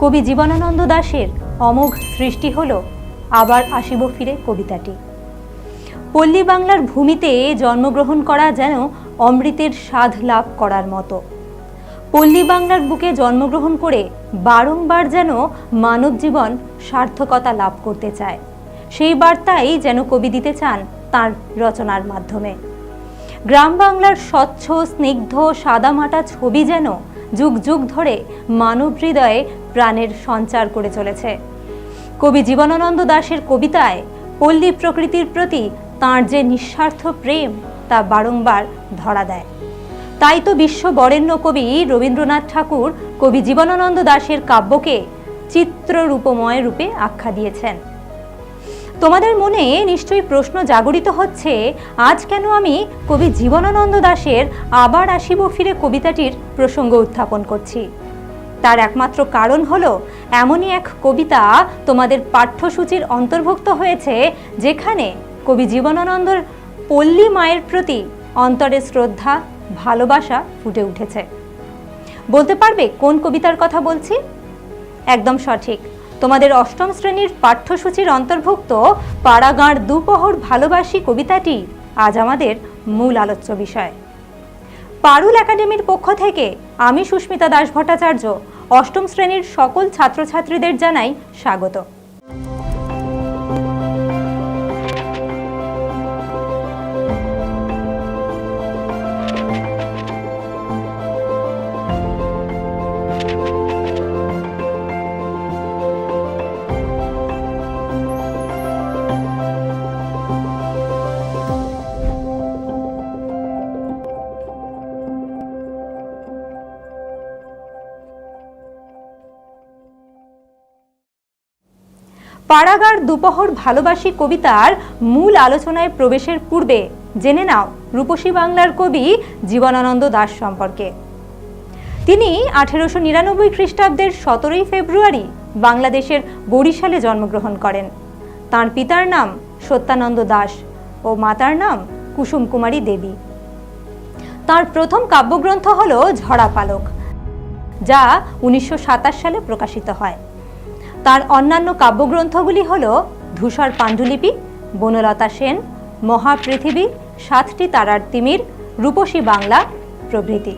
কবি জীবনানন্দ দাশের অমোঘ সৃষ্টি হল, আবার আসিব ফিরে কবিতাটি। পল্লী বাংলার ভূমিতে জন্মগ্রহণ করা যেন অমৃতের স্বাদ লাভ করার মতো। পল্লী বাংলার বুকে জন্মগ্রহণ করে বারংবার যেন মানব জীবন সার্থকতা লাভ করতে চায়, সেই বার্তাই যেন কবি দিতে চান তার রচনার মাধ্যমে। গ্রাম বাংলার স্বচ্ছ, স্নিগ্ধ, সাদামাটা ছবি যেন যুগ যুগ ধরে মানব হৃদয়ে প্রাণের সঞ্চার করে চলেছে। কবি জীবনানন্দ দাশের কবিতায় পল্লী প্রকৃতির প্রতি তাঁর যে নিঃস্বার্থ প্রেম, তা বারংবার ধরা দেয়। তাই তো বিশ্ব বরেণ্য কবি রবীন্দ্রনাথ ঠাকুর কবি জীবনানন্দ দাশের কাব্যকে চিত্ররূপময় রূপে আখ্যা দিয়েছেন। তোমাদের মনে নিশ্চয়ই প্রশ্ন জাগরিত হচ্ছে, আজ কেন আমি কবি জীবনানন্দ দাশের আবার আসিব ফিরে কবিতাটির প্রসঙ্গ উত্থাপন করছি? তার একমাত্র কারণ হলো, এমনই এক কবিতা তোমাদের পাঠ্যসূচির অন্তর্ভুক্ত হয়েছে, যেখানে কবি জীবনানন্দর পল্লী মায়ের প্রতি অন্তরে শ্রদ্ধা, ভালোবাসা ফুটে উঠেছে। বলতে পারবে কোন কবিতার কথা বলছি? একদম সঠিক। তোমাদের অষ্টম শ্রেণির পাঠ্যসূচির অন্তর্ভুক্ত পাড়াগাঁড় দুপহর ভালোবাসি কবিতাটি আজ আমাদের মূল আলোচ্য বিষয়। পারুল একাডেমির পক্ষ থেকে আমি সুস্মিতা দাস ভট্টাচার্য, অষ্টম শ্রেণির সকল ছাত্রছাত্রীদের জানাই স্বাগত। পাড়াগার দুপহর ভালোবাসি কবিতার মূল আলোচনায় প্রবেশের পূর্বে জেনে নাও রূপসী বাংলার কবি জীবনানন্দ দাশ সম্পর্কে। তিনি আঠেরোশো নিরানব্বই খ্রিস্টাব্দের সতেরোই ফেব্রুয়ারি বাংলাদেশের বরিশালে জন্মগ্রহণ করেন। তার পিতার নাম সত্যানন্দ দাস ও মাতার নাম কুসুম কুমারী দেবী। তার প্রথম কাব্যগ্রন্থ হল ঝরা পালক, যা উনিশশো সাতাশ সালে প্রকাশিত হয়। তার অন্যান্য কাব্যগ্রন্থগুলি হল ধূসর পাণ্ডুলিপি, বনলতা সেন, মহাপৃথিবী, সাতটি তারার তিমির, রূপসী বাংলা প্রভৃতি।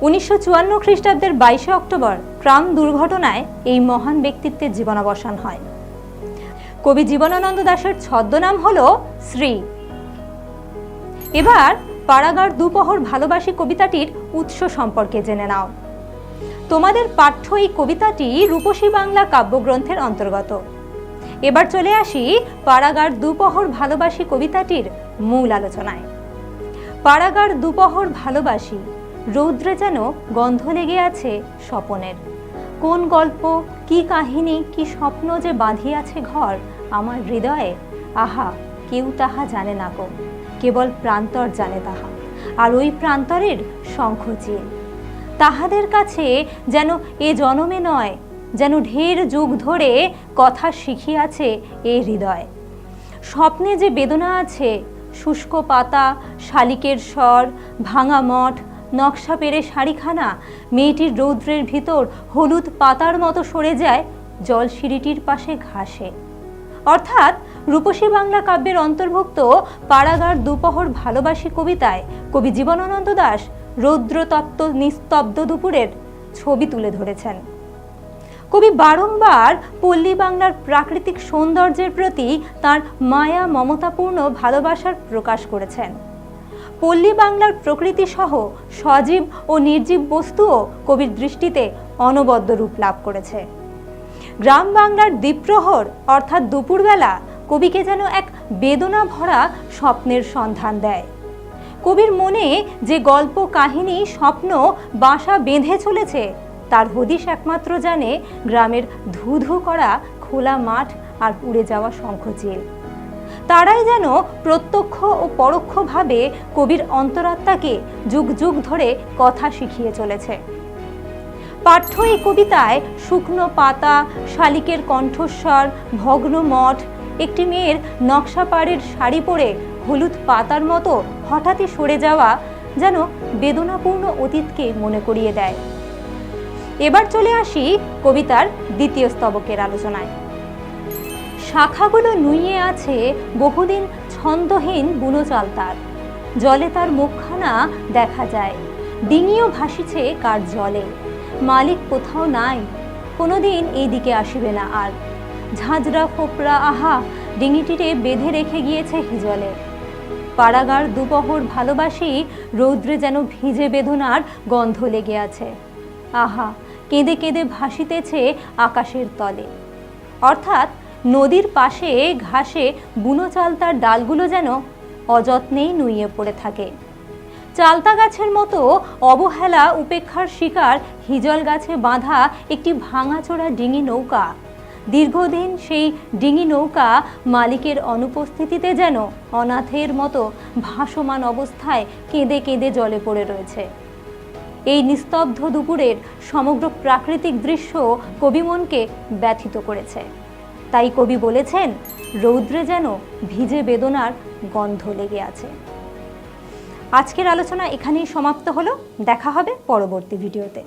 উনিশশো চুয়ান্ন খ্রিস্টাব্দের বাইশে অক্টোবর ট্রাম দুর্ঘটনায় এই মহান ব্যক্তিত্বের জীবনাবসান হয়। কবি জীবনানন্দ দাশের ছদ্মনাম হল শ্রী। এবার পাড়াগার দুপহর ভালোবাসি কবিতাটির উৎস সম্পর্কে জেনে নাও। তোমাদের পাঠ্য এই কবিতাটি রূপসী বাংলা কাব্যগ্রন্থের অন্তর্গত। এবার চলে আসি পাড়াগার দুপহর ভালোবাসি কবিতাটির মূল আলোচনায়। পাড়াগার দুপহর ভালোবাসি, রৌদ্রে যেন গন্ধ লেগে আছে স্বপনের। কোন গল্প, কি কাহিনী, কি স্বপ্ন যে বাঁধিয়াছে ঘর আমার হৃদয়ে, আহা, কেউ তাহা জানে না কো কেবল প্রান্তর জানে তাহা। আর ওই প্রান্তরের শঙ্খ শঙ্খচিল তাহাদের কাছে যেন এ জনমে নয়, যেন ঢের যুগ ধরে কথা শিখিয়াছে এ হৃদয়। স্বপ্নে যে বেদনা আছে, শুষ্ক পাতা, শালিকের স্বর, ভাঙা মঠ, নকশা পেরে শাড়িখানা, মেয়েটির রৌদ্রের ভিতর হলুদ পাতার মতো সরে যায় জলসিঁড়িটির পাশে ঘাসে। অর্থাৎ রূপসী বাংলা কাব্যের অন্তর্ভুক্ত পাড়াগার দুপহর ভালোবাসি কবিতায় কবি জীবনানন্দ দাস রৌদ্রতপ্ত নিস্তব্ধ দুপুরের ছবি তুলে ধরেছেন। কবি বারংবার পল্লী বাংলার প্রাকৃতিক সৌন্দর্যের প্রতি তার মায়া, মমতাপূর্ণ ভালোবাসার প্রকাশ করেছেন। পল্লী বাংলার প্রকৃতি সহ সজীব ও নির্জীব বস্তুও কবির দৃষ্টিতে অনবদ্য রূপ লাভ করেছে। গ্রাম বাংলার দ্বীপ্রহর, অর্থাৎ দুপুরবেলা কবিকে যেন এক বেদনা ভরা স্বপ্নের সন্ধান দেয়। কবির মনে যে গল্প, কাহিনী, স্বপ্ন, বাসা বেঁধে চলেছে, তার হদিশ একমাত্র জানে গ্রামের ধু ধু করা খোলা মাঠ আর উড়ে যাওয়া শঙ্খচিল তারাই যেন প্রত্যক্ষ ও পরোক্ষভাবে কবির অন্তরাত্মাকে যুগ যুগ ধরে কথা শিখিয়ে চলেছে। পাঠ্য এই কবিতায় শুকনো পাতা, শালিকের কণ্ঠস্বর, ভগ্ন মঠ, একটি মেয়ের নকশাপাড়ের শাড়ি পরে হলুদ পাতার মতো হঠাৎই সরে যাওয়া যেন বেদনাপূর্ণ অতীতকে মনে করিয়ে দেয়। এবার চলে আসি কবিতার দ্বিতীয় স্তবকের আলোচনায়। শাখাগুলো নুইয়ে আছে বহুদিন ছন্দহীন বুনো চাল তার। জলে তার মুখখানা দেখা যায়, ডিঙিও ভাসিছে কার জলে। মালিক কোথাও নাই, কোনোদিন এই দিকে আসিবে না আর। ঝাঁঝরা ফোপড়া আহা ডিঙিটিরে বেঁধে রেখে গিয়েছে হিজলে। পাড়াগার দুপহর ভালোবাসি রৌদ্রে যেন ভিজে বেদনার গন্ধ লেগে আছে। আহা, কেঁদে কেঁদে ভাসিতেছে আকাশের তলে। অর্থাৎ নদীর পাশে ঘাসে বুনো চালতার ডালগুলো যেন অযত্নেই নুইয়ে পড়ে থাকে। চালতা গাছের মতো অবহেলা উপেক্ষার শিকার হিজল গাছে বাঁধা একটি ভাঙাচোরা ডিঙি নৌকা দীর্ঘদিন সেই ডিঙি নৌকা মালিকের অনুপস্থিতিতে যেন অনাথের মতো ভাসমান অবস্থায় কেঁদে কেঁদে জলে পড়ে রয়েছে। এই নিস্তব্ধ দুপুরের সমগ্র প্রাকৃতিক দৃশ্য কবিমনকে ব্যথিত করেছে। তাই কবি বলেছেন, রৌদ্রে যেন ভিজে বেদনার গন্ধ লেগে আছে। আজকের আলোচনা এখানেই সমাপ্ত হলো। দেখা হবে পরবর্তী ভিডিওতে।